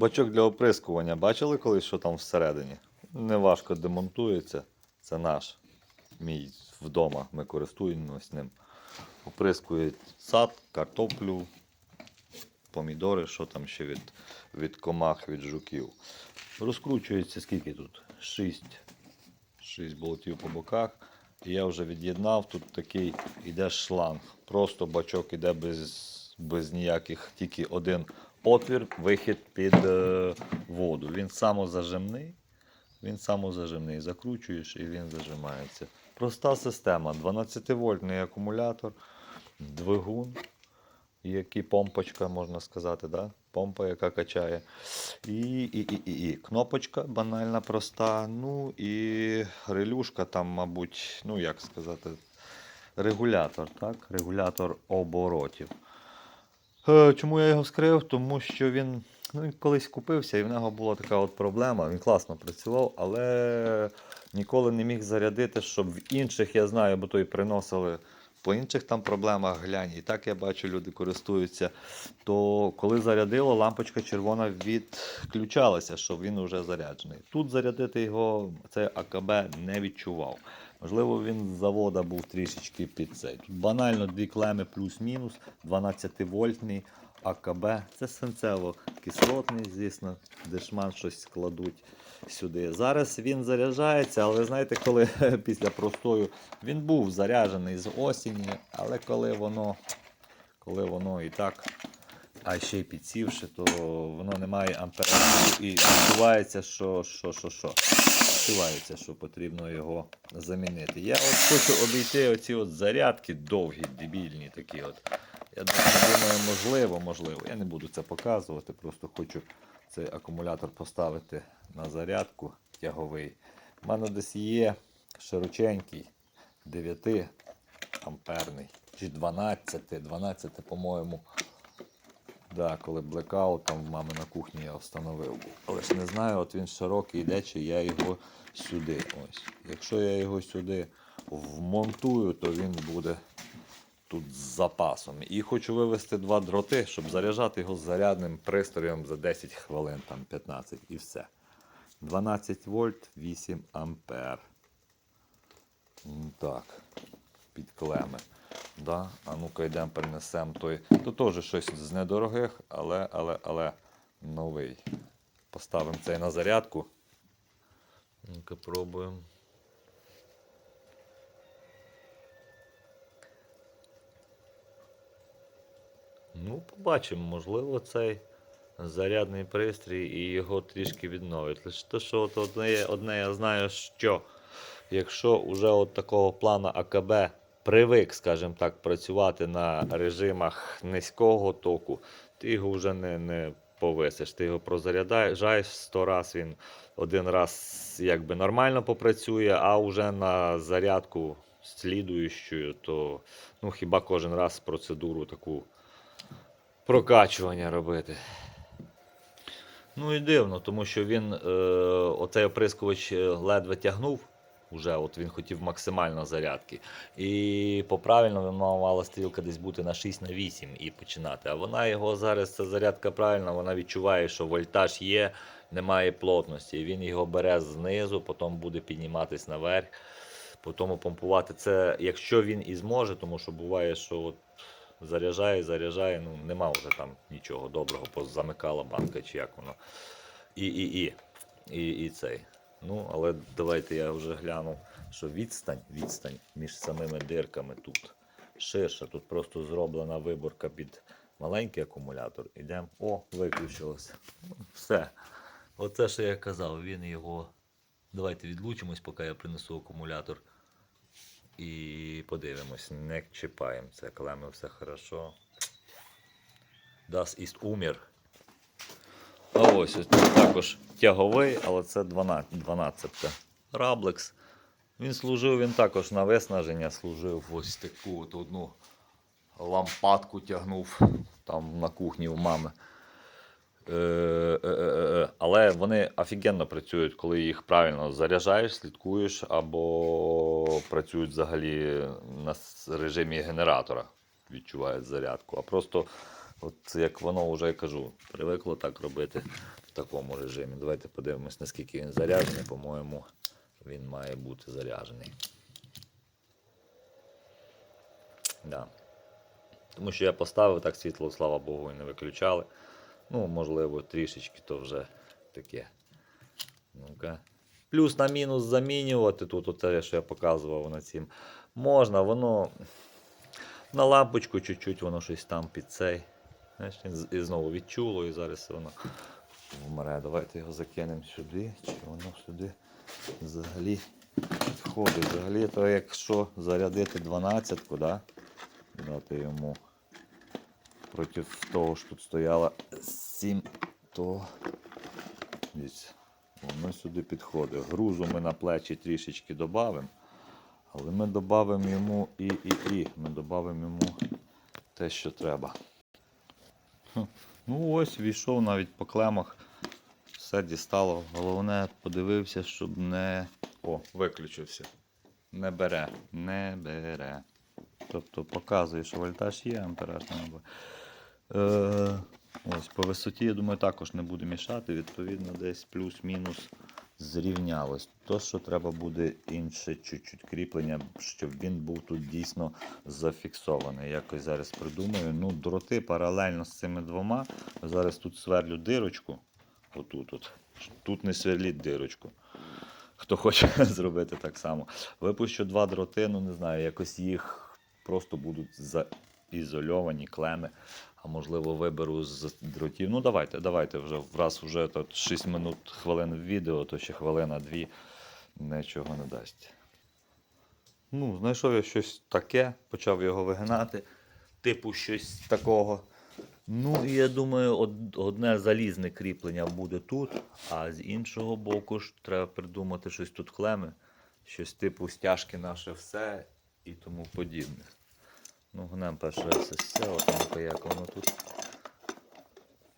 Бачок для оприскування. Бачили колись, що там всередині? Неважко демонтується. Це наш. Мій вдома. Ми користуємося ним. Оприскує сад, картоплю, помідори, що там ще від, від комах, від жуків. Розкручується скільки тут? 6. 6 болтів по боках. І я вже від'єднав. Тут такий іде шланг. Просто бачок іде без, без ніяких, тільки один отвір, вихід під е, воду. Він самозажимний. Він самозажимний. Закручуєш і він зажимається. Проста система. 12-вольтний акумулятор, двигун, який помпочка, можна сказати, да? помпа, яка качає. І, і, і, і, і кнопочка банальна, проста. Ну і релюшка там, мабуть, ну як сказати, регулятор, так? Регулятор оборотів. Е, Чому я його скрив? Тому що він, ну, колись купився, і в нього була така от проблема. Він класно працював, але ніколи не міг зарядити, щоб в інших, я знаю, бо то і приносили по інших там проблемах глянь. І так я бачу, люди користуються. То коли зарядило, лампочка червона відключалася, що він вже заряджений. Тут зарядити його цей АКБ не відчував. Можливо, він з завода був трішечки під цей. Тут банально дві клеми плюс-мінус, 12-вольтний АКБ. Це свинцево-кислотний, звісно, дешман щось складуть сюди. Зараз він заряджається, але знаєте, коли після простою він був заряджений з осені, але коли воно, коли воно і так, а ще й підсівши, то воно не має амперажу і відчувається, що, що, що, що. Відчувається, що потрібно його замінити. Я от хочу обійти оці от зарядки довгі, дебільні такі от. Я думаю, можливо, можливо. Я не буду це показувати, просто хочу цей акумулятор поставити на зарядку тяговий. У мене десь є широченький 9 амперний чи 12, 12, по-моєму. Да, коли блекаут там в мами на кухні я встановив. Але ж не знаю, от він широкий йде, чи я його сюди. Ось. Якщо я його сюди вмонтую, то він буде тут з запасом. І хочу вивести два дроти, щоб заряджати його зарядним пристроєм за 10 хвилин, там 15 і все. 12 вольт, 8 ампер. Так, під клеми. Да? А ну-ка йдемо перенесемо той. То теж щось з недорогих, але, але, але новий. Поставимо цей на зарядку. Ну-ка пробуємо. Ну, побачимо, можливо, цей зарядний пристрій і його трішки відновить. Лише те, що от одне, одне я знаю, що якщо вже от такого плану АКБ привик, скажімо так, працювати на режимах низького току, ти його вже не, не повисиш. Ти його прозаряджаєш 100 раз, він один раз якби нормально попрацює, а вже на зарядку слідуючою, то ну, хіба кожен раз процедуру таку прокачування робити. Ну і дивно, тому що він е, оцей оприскувач е, ледве тягнув. Уже от він хотів максимально зарядки. І по правильно мала стрілка десь бути на 6 на 8 і починати. А вона його зараз, ця зарядка правильна, вона відчуває, що вольтаж є, немає плотності. Він його бере знизу, потім буде підніматись наверх, потім помпувати це, якщо він і зможе, тому що буває, що от заряджає, заряджає, ну нема вже там нічого доброго, позамикала банка чи як воно. І, і, і, і, і цей. Ну, але давайте я вже гляну, що відстань, відстань між самими дирками тут ширша. Тут просто зроблена виборка під маленький акумулятор. Ідемо. О, виключилося. Все. Оце, що я казав, він його. Давайте відлучимось, поки я принесу акумулятор. І подивимось, не чіпаємо це, клеми все хорошо. Das ist умір. А ось ось тут також тяговий, але це 12, 12 Раблекс. Він служив, він також на виснаження служив ось таку от одну лампадку тягнув там на кухні у мами. Е, е, е, Але вони офігенно працюють, коли їх правильно заряджаєш, слідкуєш, або працюють взагалі на режимі генератора, відчувають зарядку. А просто От як воно вже я кажу, привикло так робити в такому режимі. Давайте подивимось, наскільки він заряджений. По-моєму, він має бути заряджений. Да. Тому що я поставив так світло, слава Богу, і не виключали. Ну, можливо, трішечки то вже таке. Ну-ка. Плюс на мінус замінювати тут, оце, що я показував на цім. Можна, воно на лампочку чуть-чуть, воно щось там під цей. Знаєш, і знову відчуло, і зараз воно вмре. Давайте його закинемо сюди, чи воно сюди взагалі підходить. Взагалі, то якщо зарядити 12-ку, да? дати йому проти того, що тут стояло 7, то воно сюди підходить. Грузу ми на плечі трішечки додамо, але ми додамо йому і, і, і. Ми додамо йому те, що треба. Ну ось, війшов навіть по клемах. Все дістало. Головне, подивився, щоб не. О, виключився. Не бере. Не бере. Тобто показує, що вольтаж є, ампераж не. Е, ось по висоті, я думаю, також не буде мішати. Відповідно, десь плюс-мінус зрівнялось. То, що треба буде інше чуть-чуть кріплення, щоб він був тут дійсно зафіксований. Якось зараз придумаю. Ну, дроти паралельно з цими двома. Зараз тут сверлю дирочку. Отут. От. Тут не сверліть дирочку. Хто хоче зробити так само. Випущу два дроти, ну не знаю, якось їх просто будуть заізольовані клеми. А можливо, виберу з дротів. Ну, давайте, давайте вже раз вже тут 6 минут хвилин відео, то ще хвилина-дві нічого не дасть. Ну, знайшов я щось таке, почав його вигинати, типу щось такого. Ну, і я думаю, одне залізне кріплення буде тут, а з іншого боку ж треба придумати щось тут клеми, щось типу стяжки наше все і тому подібне. Ну, гнем перше от ну як воно тут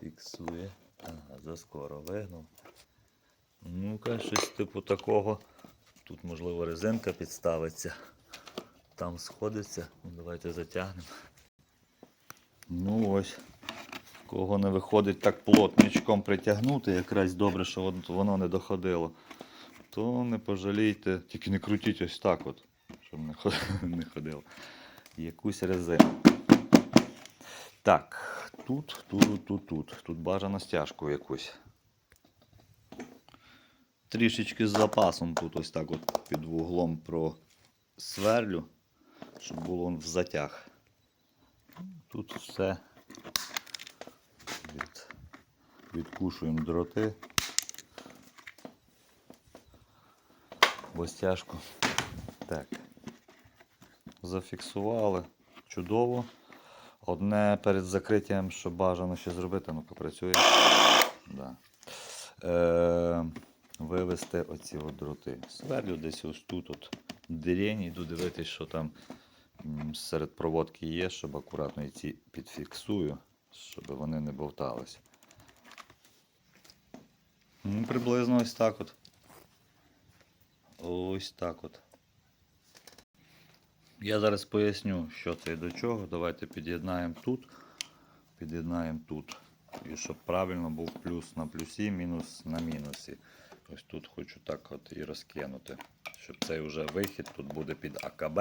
фіксує. Ага, заскоро вигнув. Ну-ка, щось типу такого. Тут, можливо, резинка підставиться. Там сходиться. Ну, давайте затягнемо. Ну ось. Кого не виходить так плотничком притягнути, якраз добре, що воно не доходило, то не пожалійте, тільки не крутіть ось так, от, щоб не ходило. Якусь резину. Так, тут, тут, тут, тут. Тут бажано стяжку якусь. Трішечки з запасом тут ось так от під вуглом просверлю, щоб було в затяг. Тут все від, відкушуємо дроти. Бо стяжку. Так. Зафіксували. Чудово. Одне перед закриттям, що бажано ще зробити, ну попрацює. Да. Е, вивести оці от дроти. Сверлю десь ось тут от дирень, йду дивитись, що там серед проводки є, щоб акуратно і ці підфіксую, щоб вони не бовтались. Ну, приблизно ось так от. Ось так от. Я зараз поясню, що це і до чого. Давайте під'єднаємо тут, під'єднаємо тут. І щоб правильно був плюс на плюсі, мінус на мінусі. Ось тут хочу так от і розкинути. Щоб цей вже вихід тут буде під АКБ.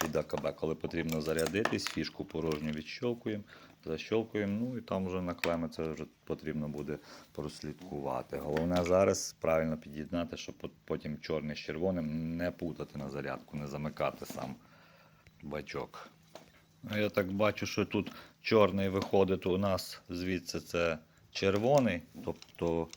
Під АКБ, коли потрібно зарядитись, фішку порожню відщолкуємо, защолкуємо, ну і там вже на клеми це вже потрібно буде прослідкувати. Головне зараз правильно під'єднати, щоб потім чорний з червоним не путати на зарядку, не замикати сам бачок. Ну, Я так бачу, що тут чорний виходить у нас звідси це червоний, тобто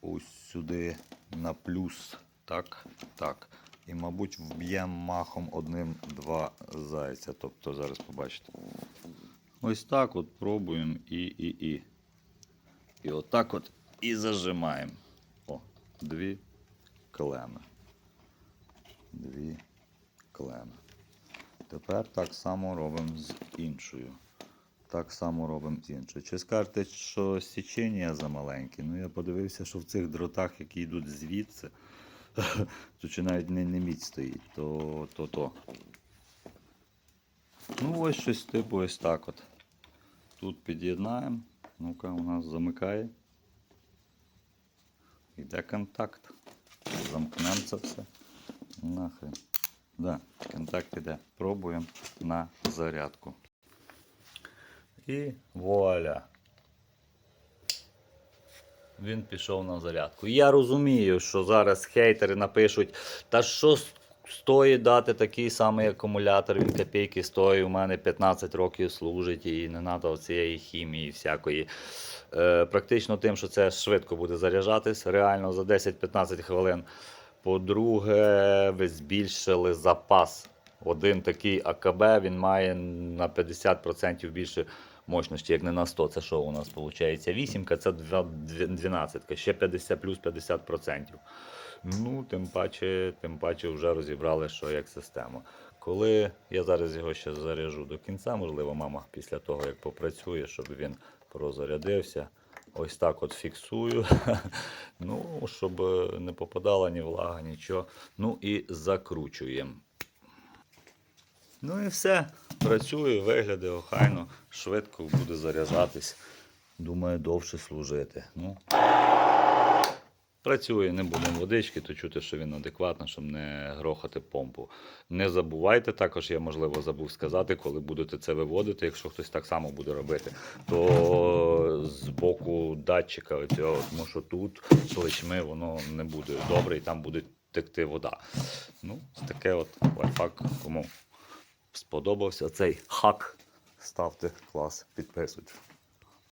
ось сюди на плюс. Так, так. І, мабуть, вб'ємо махом одним-два зайця. Тобто зараз побачите. Ось так от пробуємо і, і, і. І отак от і зажимаємо. О, дві клеми. Дві клеми. Тепер так само робимо з іншою. Так само робимо з іншою. Чи скажете, що січення замаленьке? Ну я подивився, що в цих дротах, які йдуть звідси, тут чи навіть не, не міць стоїть, то то. то. Ну ось щось типу ось так от. Тут під'єднаємо. Ну-ка, у нас замикає. Йде контакт. Замкнемо це все. Нахрен. Да, контакт іде. Пробуємо на зарядку. І вуаля. Він пішов на зарядку. Я розумію, що зараз хейтери напишуть, та що стоїть дати такий самий акумулятор, він копійки стоїть, у мене 15 років служить і не треба цієї хімії всякої. Е, практично тим, що це швидко буде заряджатись, реально за 10-15 хвилин. По-друге, ви збільшили запас. Один такий АКБ він має на 50% більше мощності, як не на 100. Це що у нас виходить? Вісімка, це 12, ще 50 плюс 50%. Ну, тим паче, тим паче вже розібрали, що як система. Коли я зараз його ще заряжу до кінця, можливо, мама після того, як попрацює, щоб він прозарядився. Ось так от фіксую. ну, щоб не попадала ні влага, нічого. Ну і закручуємо. Ну і все. Працює, виглядає охайно, швидко буде заряджатись. Думаю, довше служити. Ну, Працює, не будемо водички, то чути, що він адекватно, щоб не грохати помпу. Не забувайте також, я можливо забув сказати, коли будете це виводити, якщо хтось так само буде робити, то з боку датчика, оцього, тому що тут плечми воно не буде добре і там буде текти вода. Ну, таке от лайфхак, кому сподобався цей хак, ставте клас, підписуйтесь.